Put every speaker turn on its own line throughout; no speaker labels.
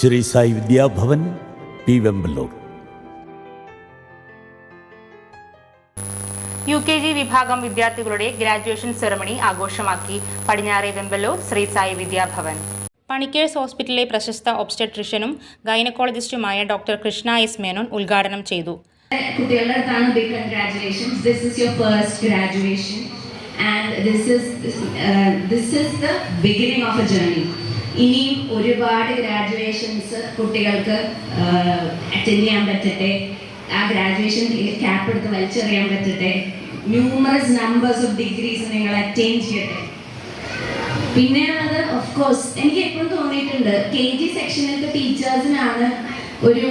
Sri Sai Vidyabhavan P Vemballur.
U K G വിഭാഗം വിദ്യാർത്ഥികളുടെ graduation ceremony ആഘോഷമാക്കി പടിഞ്ഞാറെ വെമ്പലൂർ ശ്രീ സായി വിദ്യാഭവൻ. പണിക്കേഴ്സ് ഹോസ്പിറ്റലിലെ പ്രശസ്ത ഒബ്സ്റ്റട്രിഷ്യനും ഗൈനക്കോളജിസ്റ്റുമായ ഡോക്ടർ കൃഷ്ണ എസ് മേനോൻ ഉദ്ഘാടനം ചെയ്തു.
കുട്ടികളുടെ അടുത്താണ് big congratulations this is your first graduation and this is this is the beginning of a journey ഇനിയും ഒരുപാട് ഗ്രാജുവേഷൻസ് കുട്ടികൾക്ക് അറ്റൻഡ് ചെയ്യാൻ പറ്റട്ടെ. ആ ഗ്രാജുവേഷൻ ക്യാപ്പ് എടുത്ത് വലിച്ചെറിയാൻ പറ്റട്ടെ. ന്യൂമറസ് നമ്പേഴ്സ് ഓഫ് ഡിഗ്രീസ് നിങ്ങൾ അറ്റൈൻ ചെയ്യട്ടെ. പിന്നെയുള്ളത് ഓഫ് കോഴ്സ് എനിക്ക് എപ്പോഴും തോന്നിയിട്ടുണ്ട് കെ ജി സെക്ഷനിലത്തെ ടീച്ചേഴ്സിനാണ് ഒരു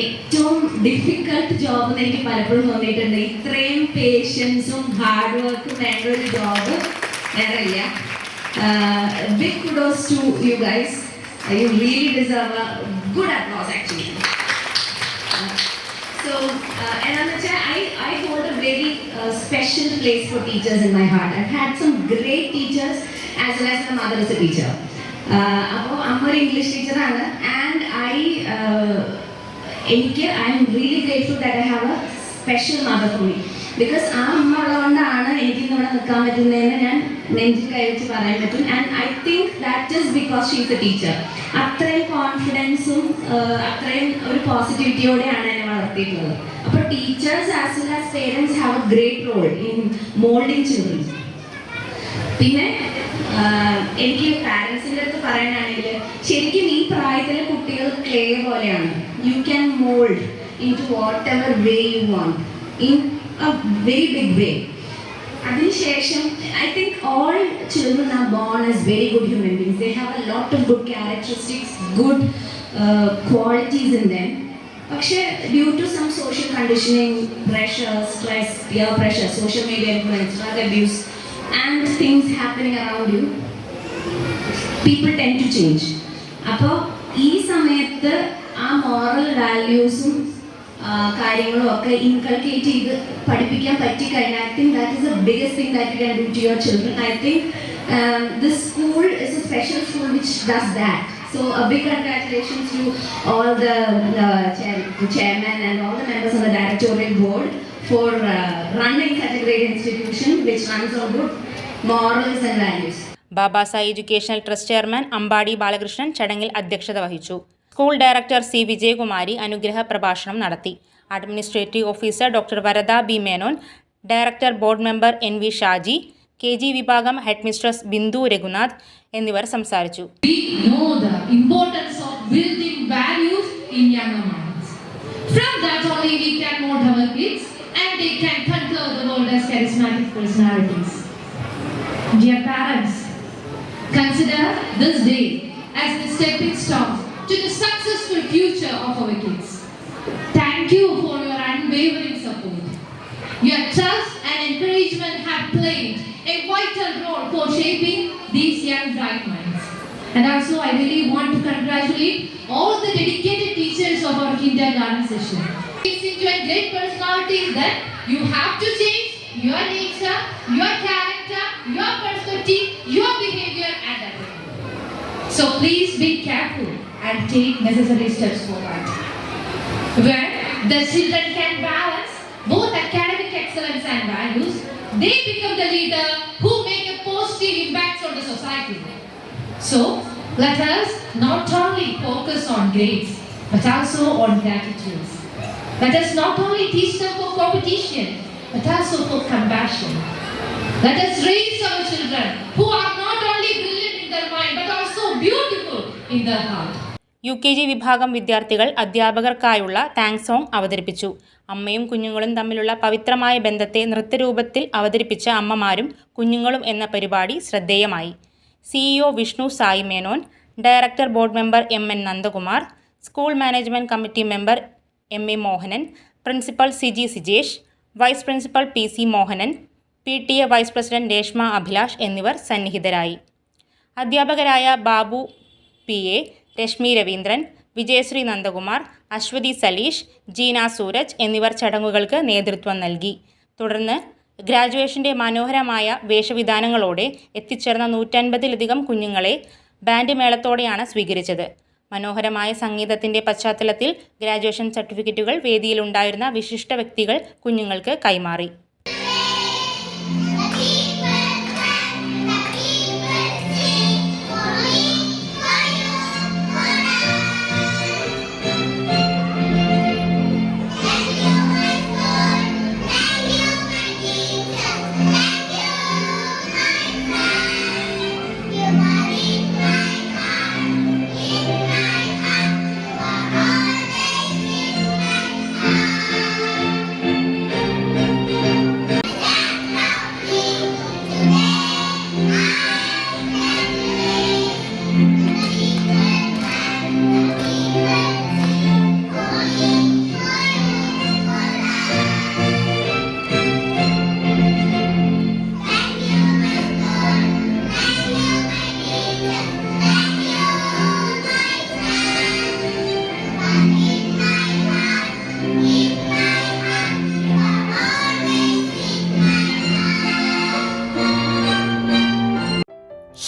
ഏറ്റവും ഡിഫിക്കൽട്ട് ജോബ് എന്ന് എനിക്ക് പലപ്പോഴും തോന്നിയിട്ടുണ്ട്. ഇത്രയും പേഷ്യൻസും ഹാർഡ് വർക്കും വേണ്ട ഒരു ജോബ് വേറെ ഇല്ല Big kudos to you guys you really deserve a good applause actually So, uh, എന്താന്ന് വെച്ചാൽ I, I hold a very uh, special place for teachers in my heart. I've had some great teachers as well as my mother is a teacher. അപ്പോൾ അമ്മ ഒരു English ടീച്ചറാണ് and I എനിക്ക് I am really grateful that I have a special mother for me Because ആ അമ്മ ഉള്ളതുകൊണ്ടാണ് എനിക്ക് ഇവിടെ നിൽക്കാൻ പറ്റുന്നതെന്ന് ഞാൻ നെഞ്ചിൽ കഴിച്ച് പറയാൻ പറ്റും. And I think that is because she is a teacher അത്രയും കോൺഫിഡൻസും അത്രയും ഒരു പോസിറ്റിവിറ്റിയോടെയാണ് എന്നെ വളർത്തിയിട്ടുള്ളത്. അപ്പോൾ teachers as well as parents have a great role in moulding children പിന്നെ എനിക്ക് പാരൻസിന്റെ അടുത്ത് പറയാനാണെങ്കിൽ ശരിക്കും ഈ പ്രായത്തിലെ കുട്ടികൾ ക്ലേ പോലെയാണ്. You can mould into whatever way you want in A very big way അതിനുശേഷം I think all children are born as very good human beings they have a lot of good characteristics good qualities in them പക്ഷേ due to some social conditioning pressure stress peer pressure social media influence drug abuse and things happening around you people tend to change അപ്പോൾ ഈ സമയത്ത് ആ moral വാല്യൂസും കാര്യങ്ങളും ഒക്കെ inculcate ചെയ്ത് പഠിപ്പിക്കാൻ പറ്റിക്കഴിഞ്ഞാൽ I think that is the biggest thing that you can do to your children I think this school is a special school which does that So a big congratulations to all the, the, chair, the chairman and all the members of the directorial board for uh, running such a great institution which runs on good morals and values.
Babasai educational trust chairman Ambadi Balakrishnan ചടങ്ങിൽ അധ്യക്ഷത വഹിച്ചു school director C Vijayakumari അനുഗ്രഹ പ്രഭാഷണം നടത്തി. Administrative officer doctor Varada B Menon director board member N V Shaji K G വിഭാഗം headmistress Bindu Raghunath എന്നിവർ സംസാരിച്ചു.
Consider this day as the stepping stone to the successful future of our kids. Thank you for your unwavering support. Your trust and encouragement have played a vital role for shaping these young bright minds. And also, I really want to congratulate all the dedicated teachers of our kindergarten session. It's into a great personality that you have to change your nature, your character, your perspective, your behavior and attitude. So please be careful and take necessary steps forward. Where the children can balance both academic excellence and values, they become the leader who make a positive impact on the society. So, let us not only focus on grades, but also on gratitudes. Let us not only teach them for competition, but also for compassion. Let us raise our children who are not only brilliant in their mind, but also beautiful in their heart.
U K G വിഭാഗം വിദ്യാർത്ഥികൾ അധ്യാപകർക്കായുള്ള thanks song അവതരിപ്പിച്ചു. അമ്മയും കുഞ്ഞുങ്ങളും തമ്മിലുള്ള പവിത്രമായ ബന്ധത്തെ നൃത്തരൂപത്തിൽ അവതരിപ്പിച്ച അമ്മമാരും കുഞ്ഞുങ്ങളും എന്ന പരിപാടി ശ്രദ്ധേയമായി. CEO Vishnu Sai Menon director board member M N Nandakumar school management committee member M A Mohanan principal Siji Sijesh vice principal P C Mohanan P T A vice president Reshma Abhilash എന്നിവർ സന്നിഹിതരായി. അധ്യാപകരായ Babu P A Rashmi Raveendran Vijayasree Nandakumar Aswathy Saleesh Jeena Sooraj എന്നിവർ ചടങ്ങുകൾക്ക് നേതൃത്വം നൽകി. തുടർന്ന് ഗ്രാജുവേഷന്റെ മനോഹരമായ വേഷവിധാനങ്ങളോടെ എത്തിച്ചേർന്ന നൂറ്റൻപതിലധികം കുഞ്ഞുങ്ങളെ ബാൻഡ് മേളത്തോടെയാണ് സ്വീകരിച്ചത്. മനോഹരമായ സംഗീതത്തിന്റെ പശ്ചാത്തലത്തിൽ ഗ്രാജുവേഷൻ സർട്ടിഫിക്കറ്റുകൾ വേദിയിലുണ്ടായിരുന്ന വിശിഷ്ട വ്യക്തികൾ കുഞ്ഞുങ്ങൾക്ക് കൈമാറി.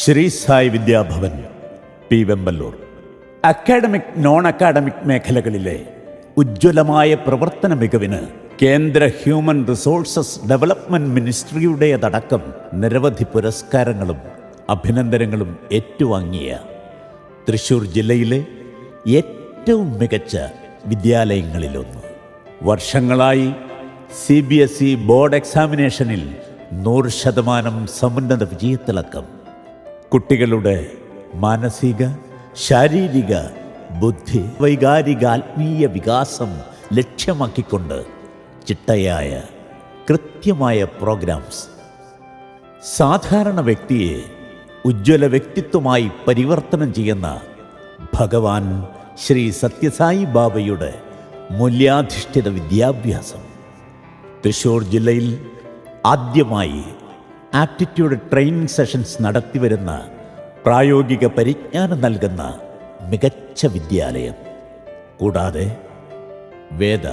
Sri Sai Vidyabhavan P Vemballur. Academic non academic മേഖലകളിലെ ഉജ്ജ്വലമായ പ്രവർത്തന മികവിന് കേന്ദ്ര ഹ്യൂമൻ റിസോഴ്സസ് ഡെവലപ്മെന്റ് മിനിസ്ട്രിയുടേതടക്കം നിരവധി പുരസ്കാരങ്ങളും അഭിനന്ദനങ്ങളും ഏറ്റുവാങ്ങിയ തൃശൂർ ജില്ലയിലെ ഏറ്റവും മികച്ച വിദ്യാലയങ്ങളിലൊന്ന്. വർഷങ്ങളായി C B S E board എക്സാമിനേഷനിൽ നൂറ് ശതമാനം സമുന്നത വിജയത്തിളക്കം കുട്ടികളുടെ മാനസിക ശാരീരിക ബുദ്ധി വൈകാരിക ആത്മീയ വികാസം ലക്ഷ്യമാക്കിക്കൊണ്ട് ചിട്ടയായ കൃത്യമായ പ്രോഗ്രാംസ്. സാധാരണ വ്യക്തിയെ ഉജ്ജ്വല വ്യക്തിത്വമായി പരിവർത്തനം ചെയ്യുന്ന ഭഗവാൻ ശ്രീ സത്യസായി ബാബയുടെ മൂല്യാധിഷ്ഠിത വിദ്യാഭ്യാസം. തൃശൂർ ജില്ലയിൽ ആദ്യമായി ആപ്റ്റിറ്റ്യൂഡ് ട്രെയിനിങ് സെഷൻസ് നടത്തിവരുന്ന പ്രായോഗിക പരിജ്ഞാനം നൽകുന്ന മികച്ച വിദ്യാലയം. കൂടാതെ Veda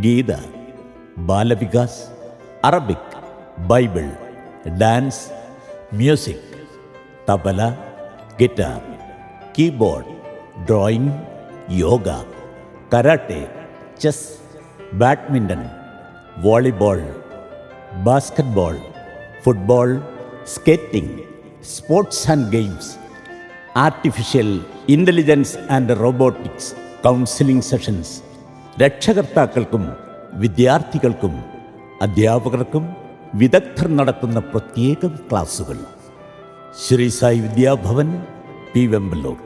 Gita Balavikas Arabic Bible dance music tabla guitar keyboard drawing yoga karate chess badminton volleyball basketball football skating sports and games artificial intelligence and robotics counselling sessions. രക്ഷകർത്താക്കൾക്കും വിദ്യാർത്ഥികൾക്കും അധ്യാപകർക്കും വിദഗ്ധർ നടത്തുന്ന പ്രത്യേകം ക്ലാസുകൾ. ശ്രീ സായി വിദ്യാഭവൻ പി വെമ്പല്ലൂർ.